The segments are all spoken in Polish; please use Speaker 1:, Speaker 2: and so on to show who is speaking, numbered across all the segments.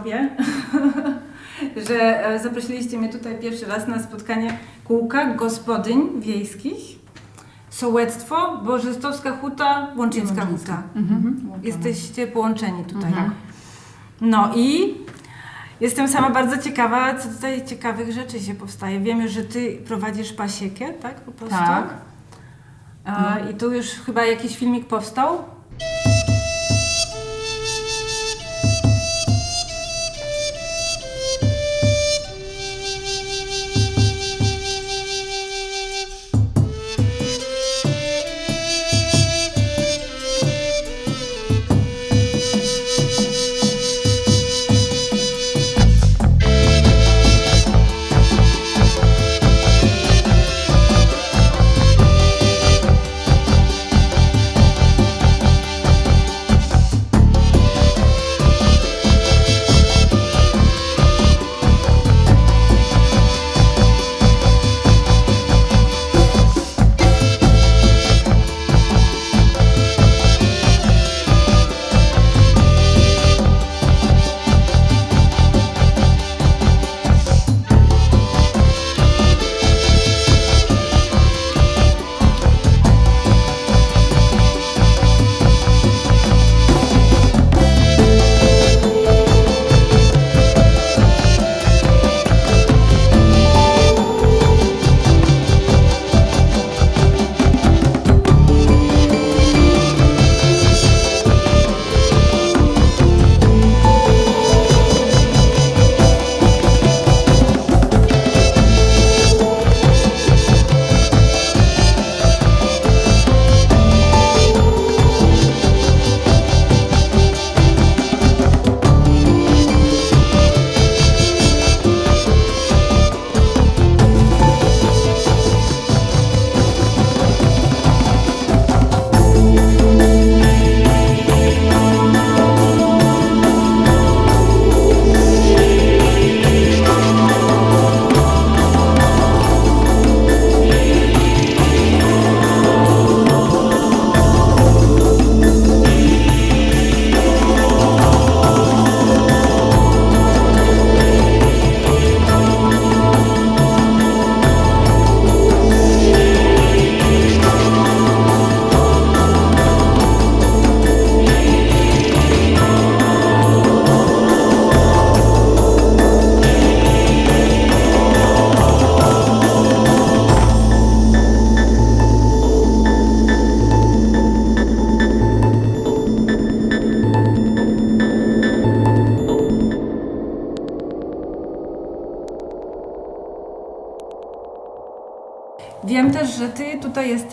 Speaker 1: Tobie, że e, zaprosiliście mnie tutaj pierwszy raz na spotkanie kółka gospodyń wiejskich. Sołectwo, Bożestowska Huta, Łączyńska Huta. Jesteście połączeni tutaj. No i jestem sama bardzo ciekawa, co tutaj ciekawych rzeczy się powstaje. Wiem już, że Ty prowadzisz pasiekę, tak? Po prostu.
Speaker 2: Tak.
Speaker 1: A, I tu już chyba jakiś filmik powstał.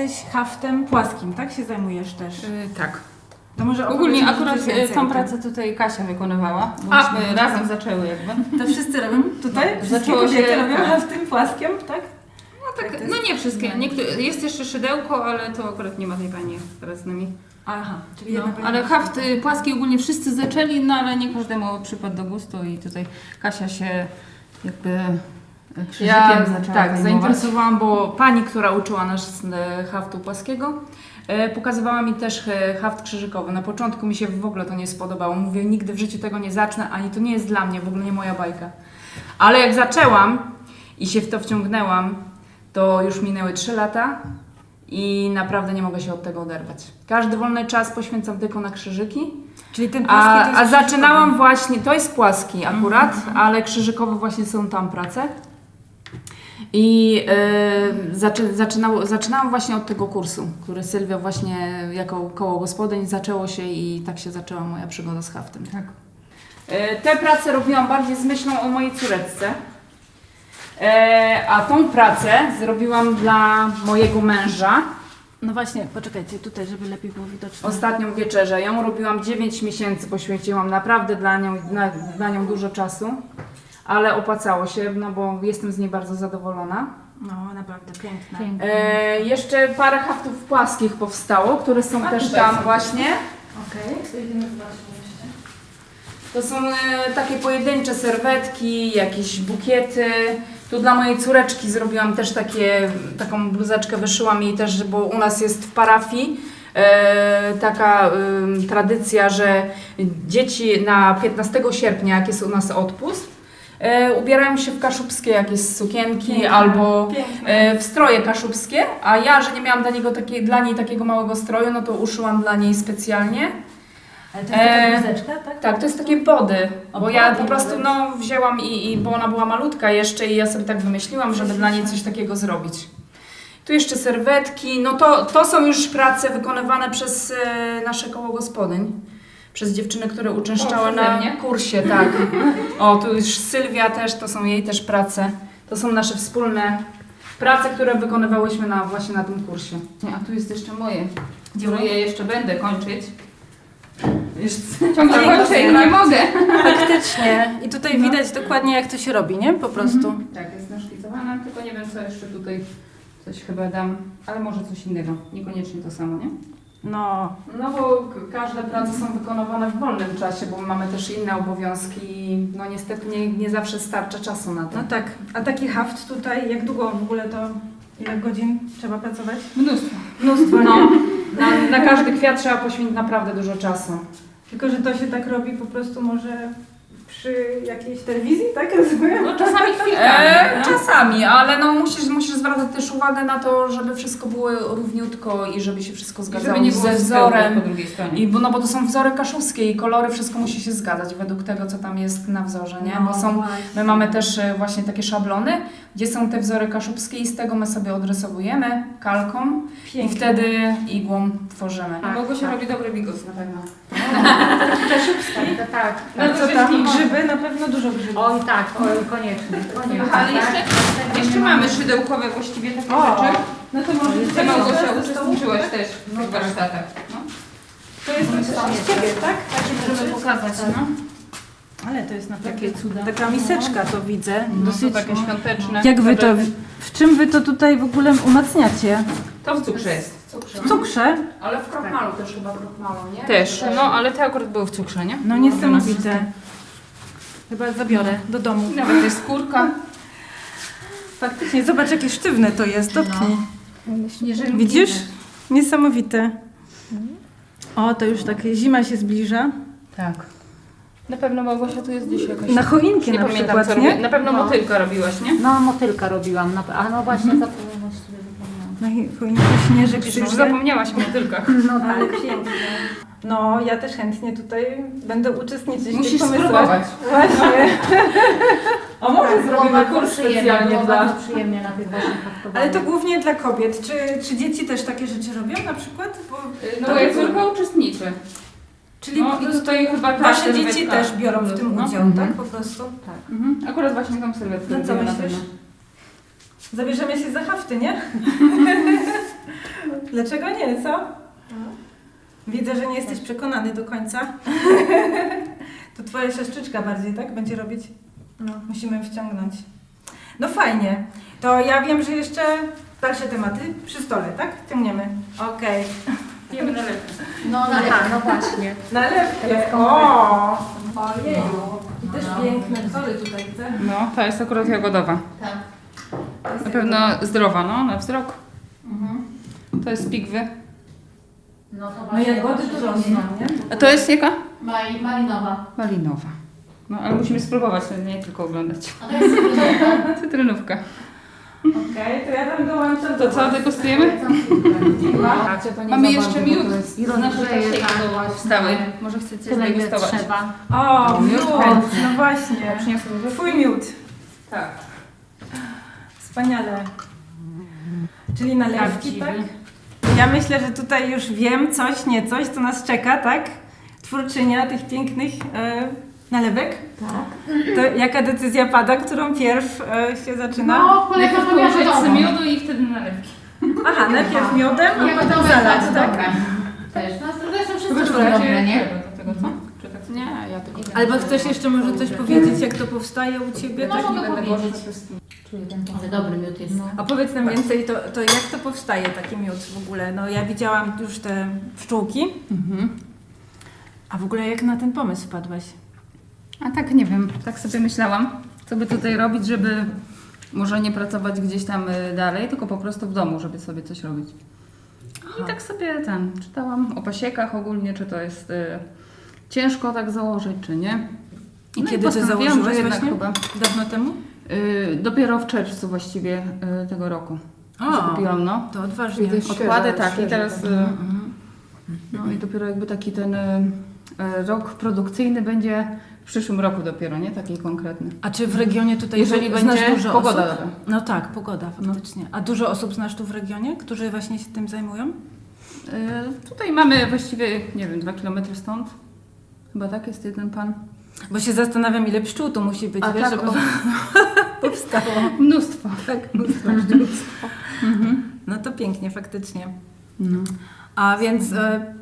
Speaker 1: Jesteś haftem płaskim, tak się zajmujesz też.
Speaker 2: Y, tak.
Speaker 1: To może
Speaker 2: Ogólnie akurat y, tą pracę tutaj Kasia wykonywała, bo
Speaker 1: A.
Speaker 2: myśmy razem zaczęły jakby.
Speaker 1: To wszyscy robią tutaj?
Speaker 2: No,
Speaker 1: Wszystkie
Speaker 2: zaczęło
Speaker 1: kobiety
Speaker 2: się-
Speaker 1: robią
Speaker 2: tak.
Speaker 1: haftem płaskiem, tak?
Speaker 2: No tak,
Speaker 1: jest-
Speaker 2: no nie wszystkie. Niektóre, jest jeszcze szydełko, ale to akurat nie ma tej pani teraz z nami.
Speaker 1: Aha, czyli
Speaker 2: No, ale haft y, płaski ogólnie wszyscy zaczęli, no ale nie każdemu przypadł do gustu i tutaj Kasia się jakby krzyżykiem
Speaker 3: Ja
Speaker 2: zaczęła
Speaker 3: tak,
Speaker 2: zajmować.
Speaker 3: zainteresowałam, bo pani, która uczyła nas e, haftu płaskiego, e, pokazywała mi też e, haft krzyżykowy. Na początku mi się w ogóle to nie spodobało. Mówię, nigdy w życiu tego nie zacznę, ani to nie jest dla mnie, w ogóle nie moja bajka. Ale jak zaczęłam i się w to wciągnęłam, to już minęły 3 lata i naprawdę nie mogę się od tego oderwać. Każdy wolny czas poświęcam tylko na krzyżyki.
Speaker 1: Czyli ten płaski
Speaker 3: A,
Speaker 1: to jest
Speaker 3: a zaczynałam
Speaker 1: krzyżykowy.
Speaker 3: właśnie, to jest płaski akurat, ale krzyżykowe właśnie są tam prace. I y, zaczy, zaczynało, zaczynałam właśnie od tego kursu, który Sylwia właśnie jako koło gospodyń zaczęło się i tak się zaczęła moja przygoda z haftem.
Speaker 2: Tak.
Speaker 3: Y, te prace robiłam bardziej z myślą o mojej córeczce. E, a tą pracę zrobiłam dla mojego męża.
Speaker 1: No właśnie, poczekajcie tutaj, żeby lepiej było widoczne.
Speaker 3: Ostatnią wieczerzę. Ją robiłam 9 miesięcy, poświęciłam naprawdę dla nią, na, dla nią dużo czasu, ale opłacało się, no bo jestem z niej bardzo zadowolona.
Speaker 1: No, naprawdę piękne.
Speaker 2: Pięknie.
Speaker 3: E, jeszcze parę haftów płaskich powstało, które są
Speaker 2: A,
Speaker 3: też
Speaker 2: tutaj
Speaker 3: tam
Speaker 2: są.
Speaker 3: właśnie.
Speaker 1: Okej, to idziemy zobaczyć jeszcze.
Speaker 3: To są e, takie pojedyncze serwetki, jakieś bukiety. Tu dla mojej córeczki zrobiłam też takie, taką bluzeczkę, wyszyłam jej też, bo u nas jest w parafii e, taka ym, tradycja, że dzieci na 15 sierpnia, jak jest u nas odpust, e, ubierają się w kaszubskie jakieś sukienki
Speaker 1: Piękne,
Speaker 3: albo e, w stroje kaszubskie, a ja, że nie miałam dla, niego takiej, dla niej takiego małego stroju, no to uszyłam dla niej specjalnie.
Speaker 1: Ale to jest taka
Speaker 3: e,
Speaker 1: bluzeczka, tak?
Speaker 3: Tak, to jest takie body,
Speaker 1: O,
Speaker 3: bo ja
Speaker 1: body
Speaker 3: po prostu no, wzięłam i, i bo ona była malutka jeszcze i ja sobie tak wymyśliłam, żeby dla niej coś takiego zrobić. Tu jeszcze serwetki, no to, to są już prace wykonywane przez e, nasze koło gospodyń. Przez dziewczyny, które uczęszczały na
Speaker 2: mnie?
Speaker 3: kursie, tak. O, tu już Sylwia też, to są jej też prace. To są nasze wspólne prace, które wykonywałyśmy na, właśnie na tym kursie.
Speaker 2: A tu jest jeszcze moje, które ja jeszcze będę kończyć.
Speaker 3: Już
Speaker 2: Ciągle kończę i nie mogę.
Speaker 1: Faktycznie. I tutaj
Speaker 2: No.
Speaker 1: widać dokładnie jak to się robi, nie? Po prostu.
Speaker 2: Tak, jest naszkicowana, tylko nie wiem co jeszcze tutaj coś chyba dam, ale może coś innego, niekoniecznie to samo, nie?
Speaker 1: No.
Speaker 3: No bo każde prace są wykonywane w wolnym czasie, bo mamy też inne obowiązki i no niestety nie, nie zawsze starcza czasu na to.
Speaker 1: No tak. A taki haft tutaj, jak długo w ogóle to, ile godzin trzeba pracować?
Speaker 2: Mnóstwo.
Speaker 1: Mnóstwo,
Speaker 3: No, na, na każdy kwiat trzeba poświęcić naprawdę dużo czasu.
Speaker 1: Tylko, że to się tak robi po prostu może przy jakiejś telewizji, tak? Rozumiem?
Speaker 2: No czasami chwilkami.
Speaker 3: E,
Speaker 2: no.
Speaker 3: czasami, ale no musisz, musisz zwracać też uwagę na to, żeby wszystko było równiutko i żeby się wszystko zgadzało
Speaker 2: żeby nie było
Speaker 3: ze
Speaker 2: wzorem po drugiej stronie.
Speaker 3: I bo, no bo to są wzory kaszubskie i kolory, wszystko musi się zgadzać według tego, co tam jest na wzorze, nie? Bo są My mamy też e, właśnie takie szablony, gdzie są te wzory kaszubskie i z tego my sobie odrysowujemy kalką i wtedy igłą tworzymy.
Speaker 2: A Małgosia robi dobry bigos na pewno.
Speaker 4: Tak, tak.
Speaker 1: A co tam? Grzyby? Na pewno dużo grzybów.
Speaker 4: Oj tak, oj koniecznie. koniecznie
Speaker 2: ale
Speaker 4: tak.
Speaker 2: jeszcze, jeszcze mamy szydełkowe właściwie takie
Speaker 1: O,
Speaker 2: rzeczy.
Speaker 1: No to może
Speaker 2: Ty
Speaker 1: tutaj
Speaker 2: Małgosia
Speaker 1: jeszcze
Speaker 2: uczestniczyłaś też w tych warsztatach. No.
Speaker 1: To jest z ciebie, tak? Takie
Speaker 4: Możemy
Speaker 1: rzeczy?
Speaker 4: pokazać, no.
Speaker 1: Ale to jest naprawdę
Speaker 4: Takie cuda.
Speaker 1: taka miseczka to widzę.
Speaker 2: No,
Speaker 1: Dosyć.
Speaker 2: to takie świąteczne.
Speaker 1: Jak wy to, w czym wy to tutaj w ogóle umacniacie?
Speaker 2: To w cukrze jest.
Speaker 1: W cukrze?
Speaker 3: Ale w krochmalu też chyba krochmalu, nie?
Speaker 2: Też, no ale te akurat były w cukrze, nie?
Speaker 1: No niesamowite. Chyba zabiorę do domu.
Speaker 2: Nawet jest skórka.
Speaker 1: Faktycznie, zobacz jakie sztywne to jest, dotknij.
Speaker 4: Jeżeli
Speaker 1: Widzisz? Niesamowite. O, to już tak zima się zbliża.
Speaker 2: Tak. Na pewno Małgosia tu jest gdzieś jakaś...
Speaker 1: Na choinkę
Speaker 2: nie
Speaker 1: na
Speaker 2: pamiętam
Speaker 1: przykład,
Speaker 2: co
Speaker 1: nie?
Speaker 2: robi. Na pewno
Speaker 4: No.
Speaker 2: motylka robiłaś, nie?
Speaker 4: No motylka robiłam, na, a no właśnie zapomniałam sobie zapomniałam.
Speaker 1: Na choinkę śnieżek
Speaker 2: Już
Speaker 1: przyjdzie.
Speaker 2: zapomniałaś o motylkach.
Speaker 4: No
Speaker 1: Ale pięknie. No, ja też chętnie tutaj będę uczestniczyć w
Speaker 2: Musisz
Speaker 1: tych pomysłach.
Speaker 2: spróbować.
Speaker 1: Właśnie.
Speaker 3: A może
Speaker 4: Tak,
Speaker 3: zrobimy kurs specjalnie dla...
Speaker 4: przyjemnie na tych właśnie haftowaniach.
Speaker 1: Ale to głównie dla kobiet. Czy, czy dzieci też takie rzeczy robią na przykład? Bo,
Speaker 2: No moja córka uczestniczy.
Speaker 1: czyli
Speaker 2: No i tutaj chyba ta
Speaker 1: wasze
Speaker 2: serwetka.
Speaker 1: dzieci też biorą w tym
Speaker 2: No.
Speaker 1: udział,
Speaker 4: Mhm.
Speaker 1: tak? Po prostu.
Speaker 2: Mhm. Akurat właśnie tą serwetkę
Speaker 1: No co
Speaker 2: robiła na
Speaker 1: myślisz?
Speaker 2: pewno.
Speaker 1: Zabierzemy się za hafty, nie? Dlaczego nie, co? Widzę, że nie jesteś przekonany do końca. to twoja siostrzyczka bardziej, tak? Będzie robić? No, musimy wciągnąć. No fajnie. To ja wiem, że jeszcze dalsze tematy przy stole, tak? Ciągniemy. Okej.
Speaker 2: Pijemy na lewo.
Speaker 4: No, no, no właśnie.
Speaker 1: Nalewkę. O! Ojeju. I też piękne wzory tutaj widzę.
Speaker 2: No, ta jest akurat jagodowa.
Speaker 4: Tak.
Speaker 2: Na pewno zdrowa, no, na wzrok.
Speaker 4: Mhm.
Speaker 2: To jest pigwy.
Speaker 4: No to
Speaker 1: No
Speaker 4: właśnie.
Speaker 1: jagody to rosną, nie?
Speaker 2: A to jest jaka?
Speaker 4: Mali, malinowa.
Speaker 2: Malinowa. No, ale musimy spróbować, nie tylko oglądać.
Speaker 4: A to jest cytrynówka.
Speaker 2: Cytrynówka.
Speaker 1: Okej, to ja tam dołączam
Speaker 2: To co, degustujemy?
Speaker 3: Nie
Speaker 2: Mamy jeszcze miód
Speaker 3: to jest-
Speaker 4: I
Speaker 2: z
Speaker 4: tak,
Speaker 2: do
Speaker 4: właśnie.
Speaker 2: wstały. Może chcecie
Speaker 4: Tyle ile
Speaker 2: zdegustować.
Speaker 4: trzeba.
Speaker 1: O, miód. No właśnie. Twój miód.
Speaker 2: Tak.
Speaker 1: Wspaniale. Czyli nalewki, tak? Ja myślę, że tutaj już wiem coś, nie coś, co nas czeka, tak? Twórczynia tych pięknych e, nalewek.
Speaker 4: Tak.
Speaker 1: To jaka decyzja pada, którą pierw e, się zaczyna?
Speaker 4: No, kolega
Speaker 2: Najpierw
Speaker 4: wiadomo.
Speaker 2: miodu i wtedy nalewki.
Speaker 1: Aha, najpierw miodem, a potem zalać, tak?
Speaker 4: Też. No zresztą wszystko
Speaker 2: że
Speaker 4: dobre, nie?
Speaker 2: do tego, co? Czy tak?
Speaker 3: Nie, ja tylko...
Speaker 1: Albo chcesz jeszcze może coś powiedzieć, jak to powstaje u Ciebie?
Speaker 4: No,
Speaker 1: Tak?
Speaker 4: mogę
Speaker 2: będę
Speaker 4: powiedzieć. Czuję ten Ale dobry miód jest. No.
Speaker 1: A powiedz nam więcej, to, to jak to powstaje taki miód w ogóle? No ja widziałam już te pszczółki,
Speaker 2: Mhm.
Speaker 1: a w ogóle jak na ten pomysł wpadłaś?
Speaker 2: A tak nie wiem, tak sobie myślałam, co by tutaj robić, żeby może nie pracować gdzieś tam y, dalej, tylko po prostu w domu, żeby sobie coś robić. I tak sobie ten, czytałam o pasiekach ogólnie, czy to jest y, ciężko tak założyć, czy nie.
Speaker 1: I
Speaker 2: No
Speaker 1: kiedy ty
Speaker 2: postanowiłam,
Speaker 1: założyłaś właśnie?
Speaker 2: chyba
Speaker 1: Dawno temu?
Speaker 2: y, dopiero w czerwcu właściwie y, tego roku
Speaker 1: O,
Speaker 2: kupiłam, no.
Speaker 1: to odważnie.
Speaker 5: Świeże,
Speaker 2: tak i teraz y,
Speaker 1: Mhm.
Speaker 2: no i dopiero jakby taki ten y, y, rok produkcyjny będzie w przyszłym roku dopiero, nie? Taki konkretny.
Speaker 1: A czy w regionie tutaj
Speaker 2: Jeżeli
Speaker 1: znasz
Speaker 2: będzie
Speaker 1: dużo
Speaker 2: pogoda
Speaker 1: osób?
Speaker 2: dobra.
Speaker 1: No tak, pogoda faktycznie. A dużo osób znasz tu w regionie, którzy właśnie się tym zajmują?
Speaker 2: Y, tutaj mamy właściwie, nie wiem, dwa kilometry stąd. Chyba tak jest jeden pan.
Speaker 1: Bo się zastanawiam, ile pszczół tu musi być,
Speaker 2: A
Speaker 1: wiesz,
Speaker 2: tak,
Speaker 1: żeby
Speaker 2: o.
Speaker 1: powstało.
Speaker 2: Mnóstwo.
Speaker 1: Tak, mnóstwo pszczół. No to pięknie, faktycznie.
Speaker 2: No.
Speaker 1: A więc e,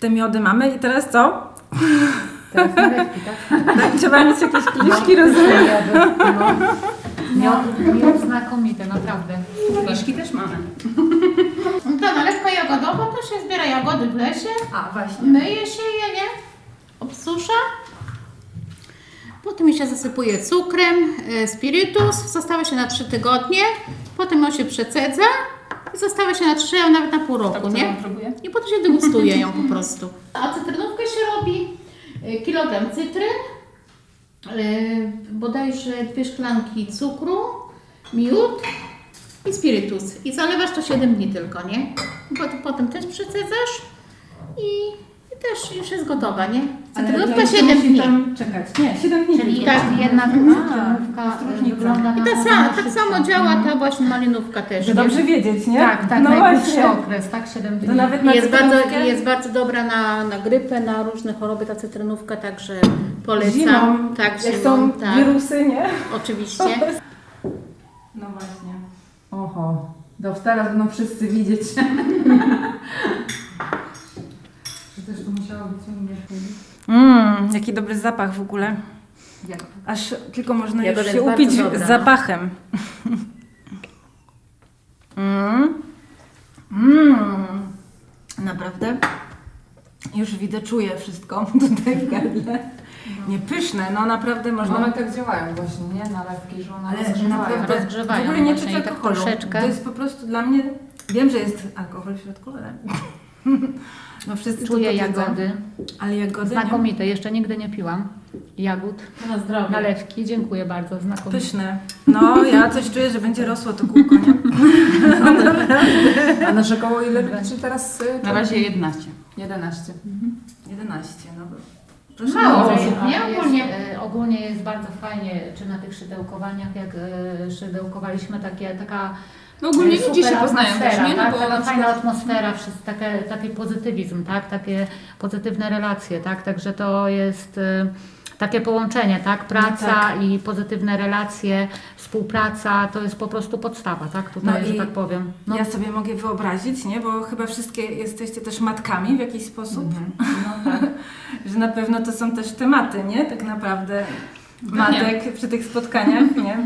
Speaker 1: te miody mamy i teraz co?
Speaker 4: Teraz nalewki, tak?
Speaker 1: Tak, trzeba mieć jakieś kieliszki, rozumiem.
Speaker 4: No. Miod, miod znakomity, naprawdę.
Speaker 2: Kiszki też mamy.
Speaker 6: No Ta nalewka jagodowa to się zbiera jagody w lesie,
Speaker 1: A, właśnie.
Speaker 6: myje się je, nie? Obsusza. Potem się zasypuje cukrem, e, spirytus, zostawia się na 3 tygodnie, potem ją się przecedza i zostawia się na 3, a nawet na pół roku, nie?
Speaker 2: próbuję?
Speaker 6: I potem się degustuje ją po prostu. A cytrynówkę się robi e, kilogram cytryn, e, bodajże dwie szklanki cukru, miód i spirytus. I zalewasz to 7 dni tylko, nie? Potem, potem też przecedzasz i też już jest gotowa, nie? Cytrynówka 7 dni.
Speaker 1: Tam czekać. Nie, 7 dni.
Speaker 4: Czyli
Speaker 1: tylko.
Speaker 4: tak, jedna cytrynówka
Speaker 1: różnica.
Speaker 4: wygląda
Speaker 6: I ta
Speaker 4: to,
Speaker 6: sama, tak samo działa ta właśnie malinówka też. Nie?
Speaker 1: dobrze wiedzieć, nie?
Speaker 4: Tak, tak,
Speaker 1: no
Speaker 4: najkrótszy
Speaker 1: właśnie.
Speaker 4: okres, tak, 7 dni.
Speaker 1: To nawet na
Speaker 6: Jest bardzo, jest bardzo dobra na, na grypę, na różne choroby ta cytrynówka, także polecam.
Speaker 1: Zimą,
Speaker 6: tak,
Speaker 1: jak
Speaker 6: zimą,
Speaker 1: są
Speaker 6: tak,
Speaker 1: wirusy, nie?
Speaker 6: oczywiście.
Speaker 1: No właśnie.
Speaker 2: Oho, to teraz będą wszyscy widzieć. Czy też to musiało być ciągnie
Speaker 1: Mmm, jaki dobry zapach w ogóle.
Speaker 2: Jak?
Speaker 1: Aż tylko można
Speaker 6: Jagoda
Speaker 1: już się
Speaker 6: jest bardzo
Speaker 1: upić
Speaker 6: dobra, no.
Speaker 1: zapachem. Mmm. Mmm. Naprawdę. Już widzę, czuję wszystko tutaj w gardle. Nie pyszne, no naprawdę można...
Speaker 5: One tak działają właśnie, nie? Nalewki, że one
Speaker 1: Ale
Speaker 5: rozgrzewają.
Speaker 1: naprawdę
Speaker 6: Rozgrzewają
Speaker 1: w ogóle nie
Speaker 6: właśnie
Speaker 1: czuć
Speaker 6: i tak
Speaker 1: alkoholu.
Speaker 6: troszeczkę.
Speaker 1: To jest po prostu dla mnie... Wiem, że jest alkohol w środku, ale... No
Speaker 4: Czuję jagody.
Speaker 1: Ale jagody nie?
Speaker 4: Znakomite, jeszcze nigdy nie piłam jagód.
Speaker 6: Na zdrowie.
Speaker 4: Nalewki, dziękuję bardzo, znakomite.
Speaker 1: Pyszne. No, ja coś czuję, że będzie rosło to kółko, nie?
Speaker 5: A nasze koło ile liczy teraz? y,
Speaker 2: Na razie 11.
Speaker 5: 11.
Speaker 1: 11, no. Proszę
Speaker 6: Mało.
Speaker 1: bardzo.
Speaker 6: jest, nie?
Speaker 4: Jest,
Speaker 6: Ogólnie.
Speaker 4: e, ogólnie jest bardzo fajnie, czy na tych szydełkowaniach, jak e, szydełkowaliśmy, takie, taka
Speaker 2: No ogólnie
Speaker 4: e,
Speaker 2: ludzie się
Speaker 4: super
Speaker 2: poznają też,
Speaker 4: atmosfera,
Speaker 2: nie? No
Speaker 4: tak?
Speaker 2: bo
Speaker 4: taka
Speaker 2: na
Speaker 4: fajna
Speaker 2: przykład
Speaker 4: atmosfera, wszyscy, takie, taki pozytywizm, tak? takie pozytywne relacje, tak? także to jest e, takie połączenie, tak? praca
Speaker 1: No tak.
Speaker 4: i pozytywne relacje, współpraca, to jest po prostu podstawa, tak? tutaj,
Speaker 1: No
Speaker 4: że
Speaker 1: i
Speaker 4: tak powiem. No,
Speaker 1: Ja sobie mogę wyobrazić, nie? Bo chyba wszystkie jesteście też matkami w jakiś sposób.
Speaker 4: no tak.
Speaker 1: Że na pewno to są też tematy, nie? Tak naprawdę
Speaker 2: No
Speaker 1: matek przy tych spotkaniach, nie?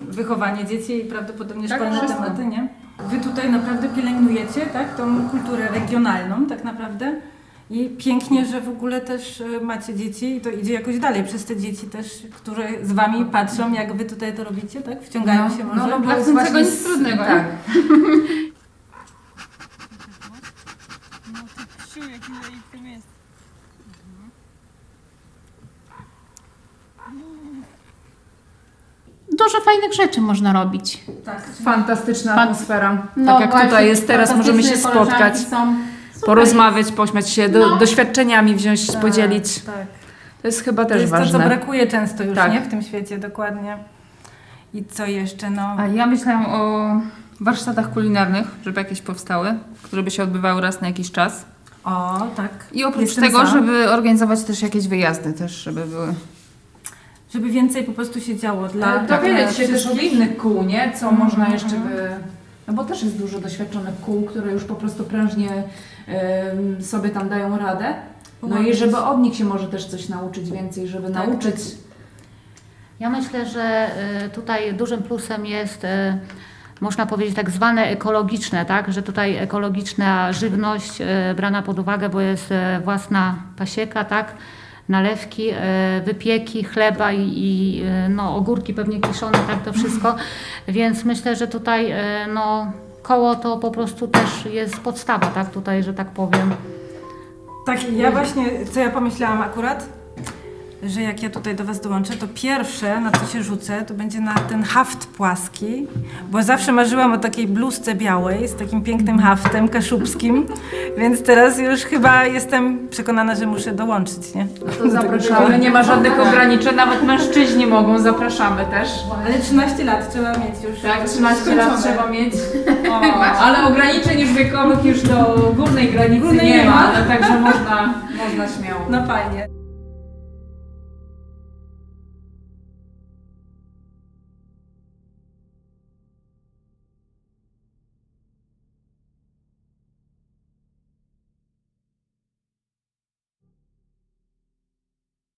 Speaker 1: Wychowanie dzieci i prawdopodobnie
Speaker 2: Tak,
Speaker 1: szkolne
Speaker 2: wszystko.
Speaker 1: tematy, nie? Wy tutaj naprawdę pielęgnujecie, tak? Tą kulturę regionalną tak naprawdę. I pięknie, że w ogóle też e, macie dzieci i to idzie jakoś dalej przez te dzieci też, które z Wami patrzą, jak Wy tutaj to robicie, tak? Wciągają się może.
Speaker 2: no,
Speaker 5: bo
Speaker 2: dla
Speaker 5: jest
Speaker 2: chcącego
Speaker 5: właśnie
Speaker 2: nic trudnego,
Speaker 5: Tak.
Speaker 6: Dużo fajnych rzeczy można robić.
Speaker 1: tak.
Speaker 5: Fantastyczna
Speaker 6: Fan-
Speaker 5: atmosfera.
Speaker 6: No
Speaker 5: tak jak
Speaker 6: właśnie,
Speaker 5: tutaj jest teraz, możemy się spotkać, porozmawiać, pośmiać się, do,
Speaker 6: No.
Speaker 5: doświadczeniami wziąć,
Speaker 1: Tak,
Speaker 5: podzielić.
Speaker 1: Tak.
Speaker 5: To jest chyba
Speaker 1: To
Speaker 5: też
Speaker 1: jest to, co
Speaker 5: ważne.
Speaker 1: brakuje często już,
Speaker 5: Tak.
Speaker 1: nie? W tym świecie, dokładnie. I co jeszcze, no...
Speaker 2: A ja myślałam o warsztatach kulinarnych, żeby jakieś powstały, które by się odbywały raz na jakiś czas.
Speaker 1: O, tak.
Speaker 2: I oprócz
Speaker 1: Jestem
Speaker 2: tego,
Speaker 1: za.
Speaker 2: żeby organizować też jakieś wyjazdy też, żeby były.
Speaker 1: Żeby więcej po prostu się działo dla...
Speaker 5: Ale Dowiedzieć się też od innych kół, nie? Co
Speaker 1: Mhm,
Speaker 5: można jeszcze by... No bo też jest dużo doświadczonych kół, które już po prostu prężnie sobie tam dają radę. No i żeby od nich się może też coś nauczyć więcej, żeby
Speaker 1: Tak,
Speaker 5: nauczyć...
Speaker 4: Ja myślę, że y, tutaj dużym plusem jest, y, można powiedzieć, tak zwane ekologiczne, tak? że tutaj ekologiczna żywność y, brana pod uwagę, bo jest y, własna pasieka, tak? Nalewki, y, wypieki, chleba i, i y, no, ogórki pewnie kiszone, tak to wszystko. Więc myślę, że tutaj y, no, koło to po prostu też jest podstawa, tak, tutaj, że tak powiem.
Speaker 1: Tak, ja właśnie, co ja pomyślałam akurat, że jak ja tutaj do Was dołączę, to pierwsze, na co się rzucę, to będzie na ten haft płaski, bo zawsze marzyłam o takiej bluzce białej z takim pięknym haftem kaszubskim, więc teraz już chyba jestem przekonana, że muszę dołączyć, nie?
Speaker 3: To zapraszamy. Nie ma żadnych ograniczeń, nawet mężczyźni mogą, zapraszamy też.
Speaker 1: Ale 13 lat trzeba mieć już.
Speaker 3: Tak, 13 lat trzeba mieć. Ale ograniczeń już wiekowych już do górnej granicy
Speaker 1: Górnej
Speaker 3: nie
Speaker 1: nie
Speaker 3: ma,
Speaker 1: ma.
Speaker 3: no, także można, można śmiało.
Speaker 1: No fajnie.